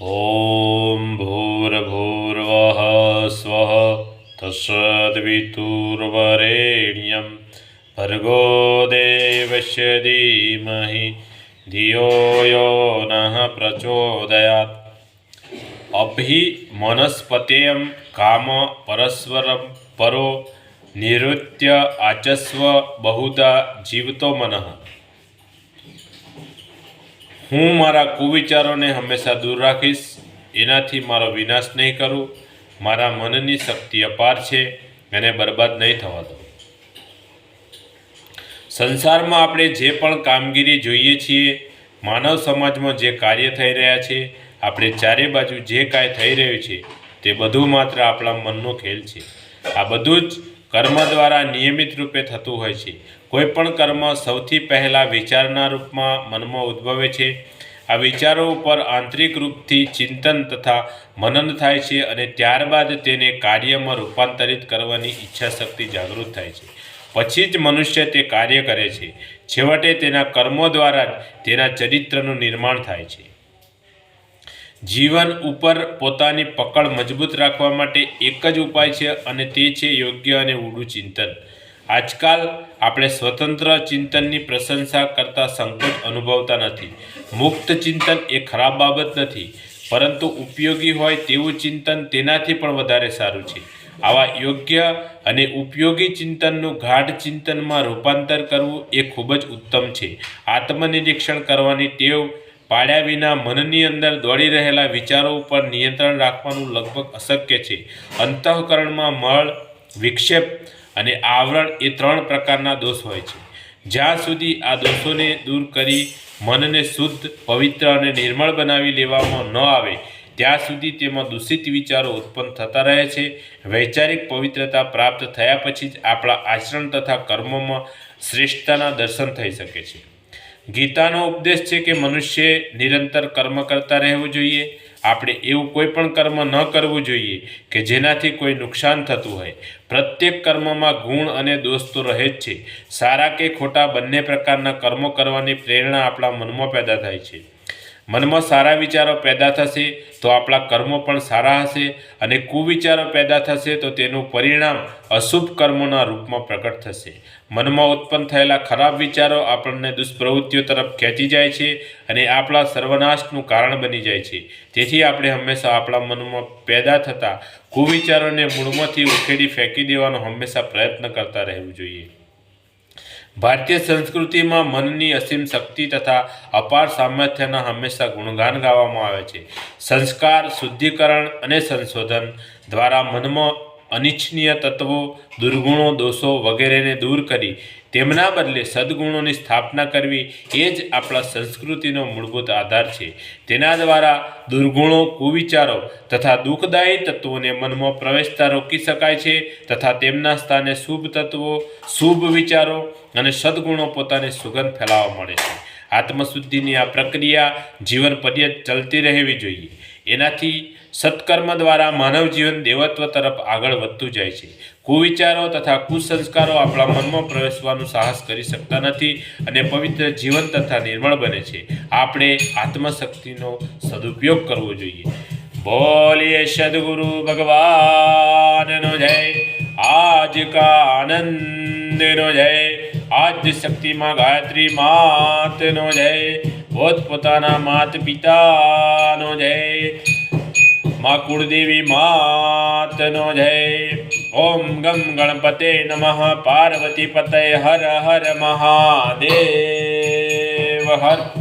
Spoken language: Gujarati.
ॐ भूर्भूर्वः स्वः तत्सद्वितुर्वरेण्यं भर्गो देवस्य धीमहि धियो यो नः प्रचोदयात् અભિમનસ્પતેયમ કામ પરસ્પરમ પરો નિવૃત્ય આચસ્વ બહુધા જીવતો મનઃ હું મારા કુવિચારોને હંમેશા દૂર રાખીશ. એનાથી મારો વિનાશ નહીં કરું. મારા મનની શક્તિ અપાર છે. એને બરબાદ નહીં થવા દઉં સંસારમાં આપણે જે પણ કામગીરી જોઈએ છીએ, માનવ સમાજમાં જે કાર્ય થઈ રહ્યા છે, આપણે ચારે બાજુ જે કાંઈ થઈ રહ્યું છે, તે બધું માત્ર આપણા મનનો ખેલ છે. આ બધું જ કર્મ દ્વારા નિયમિત રૂપે થતું હોય છે. કોઈપણ કર્મ સૌથી પહેલાં વિચારના રૂપમાં મનમાં ઉદ્ભવે છે. આ વિચારો ઉપર આંતરિક રૂપથી ચિંતન તથા મનન થાય છે અને ત્યારબાદ તેને કાર્યમાં રૂપાંતરિત કરવાની ઈચ્છા શક્તિ જાગૃત થાય છે. પછી જ મનુષ્ય તે કાર્ય કરે છે. છેવટે તેના કર્મો દ્વારા જ તેના ચરિત્રનું નિર્માણ થાય છે. જીવન ઉપર પોતાની પકડ મજબૂત રાખવા માટે એક જ ઉપાય છે અને તે છે યોગ્ય અને ઊંડું ચિંતન. આજકાલ આપણે સ્વતંત્ર ચિંતનની પ્રશંસા કરતા સંકોચ અનુભવતા નથી. મુક્ત ચિંતન એ ખરાબ બાબત નથી, પરંતુ ઉપયોગી હોય તેવું ચિંતન તેનાથી પણ વધારે સારું છે. આવા યોગ્ય અને ઉપયોગી ચિંતનનું ગાઢ ચિંતનમાં રૂપાંતર કરવું એ ખૂબ જ ઉત્તમ છે. આત્મનિરીક્ષણ કરવાની ટેવ પાડ્યા વિના મનની અંદર દોડી રહેલા વિચારો ઉપર નિયંત્રણ રાખવાનું લગભગ અશક્ય છે. અંતઃકરણમાં મળ, વિક્ષેપ અને આવરણ એ ત્રણ પ્રકારના દોષ હોય છે. જ્યાં સુધી આ દોષોને દૂર કરી મનને શુદ્ધ, પવિત્ર અને નિર્મળ બનાવી લેવામાં ન આવે, ત્યાં સુધી તેમાં દૂષિત વિચારો ઉત્પન્ન થતા રહે છે. વૈચારિક પવિત્રતા પ્રાપ્ત થયા પછી જ આપણા આચરણ તથા કર્મોમાં શ્રેષ્ઠતાના દર્શન થઈ શકે છે. ગીતાનો ઉપદેશ છે કે મનુષ્ય નિરંતર કર્મ કરતા રહેવું જોઈએ. આપણે એવું કોઈ પણ કર્મ ન કરવું જોઈએ કે જેનાથી કોઈ નુકસાન થતું હોય. પ્રત્યેક કર્મમાં ગુણ અને દોષ તો રહે જ છે. સારા કે ખોટા બંને પ્રકારના કર્મો કરવાની પ્રેરણા આપણા મનમાં પેદા થાય છે. મનમાં સારા વિચારો પેદા થશે તો આપણા કર્મો પણ સારા હશે અને કુવિચારો પેદા થશે તો તેનું પરિણામ અશુભ કર્મોના રૂપમાં પ્રકટ થશે. મનમાં ઉત્પન્ન થયેલા ખરાબ વિચારો આપણને દુષ્પ્રવૃત્તિઓ તરફ ખેંચી જાય છે અને આપણા સર્વનાશનું કારણ બની જાય છે. તેથી આપણે હંમેશા આપણા મનમાં પેદા થતા કુવિચારોને મૂળમાંથી ઉખેડી ફેંકી દેવાનો હંમેશા પ્રયત્ન કરતા રહેવું જોઈએ. ભારતીય સંસ્કૃતિમાં મનની અસીમ શક્તિ તથા અપાર સામર્થ્યના હંમેશા ગુણગાન ગાવામાં આવે છે. સંસ્કાર, શુદ્ધિકરણ અને સંશોધન દ્વારા મનમાં અનિચ્છનીય તત્વો, દુર્ગુણો, દોષો વગેરેને દૂર કરી તેમના બદલે સદ્ગુણોની સ્થાપના કરવી એ જ આપણા સંસ્કૃતિનો મૂળભૂત આધાર છે. તેના દ્વારા દુર્ગુણો, કુવિચારો તથા દુઃખદાયી તત્વોને મનમાં પ્રવેશતા રોકી શકાય છે તથા તેમના સ્થાને શુભ તત્વો, શુભ વિચારો અને સદ્ગુણો પોતાની સુગંધ ફેલાવવા મળે છે. આત્મશુદ્ધિની આ પ્રક્રિયા જીવન પર્યત ચલતી રહેવી જોઈએ. એનાથી સત્કર્મ દ્વારા માનવ જીવન દેવત્વ તરફ આગળ વધતું જાય છે. કુવિચારો તથા કુસંસ્કારો આપણા મનમાં પ્રવેશવાનું સાહસ કરી શકતા નથી અને પવિત્ર જીવન તથા નિર્મળ બને છે. આપણે આત્મશક્તિનો સદુપયોગ કરવો જોઈએ. બોલીએ સદગુરુ ભગવાનનો જય. આજ કા આનંદનો જય. આજ શક્તિમાં ગાયત્રી માતનો જય. પોત પોતાના માત પિતાનો જય. મા કુળદેવી માતનો જય. ઓમ ગમ ગણપતે નમઃ. પાર્વતી પતય હર હર મહાદેવ. હર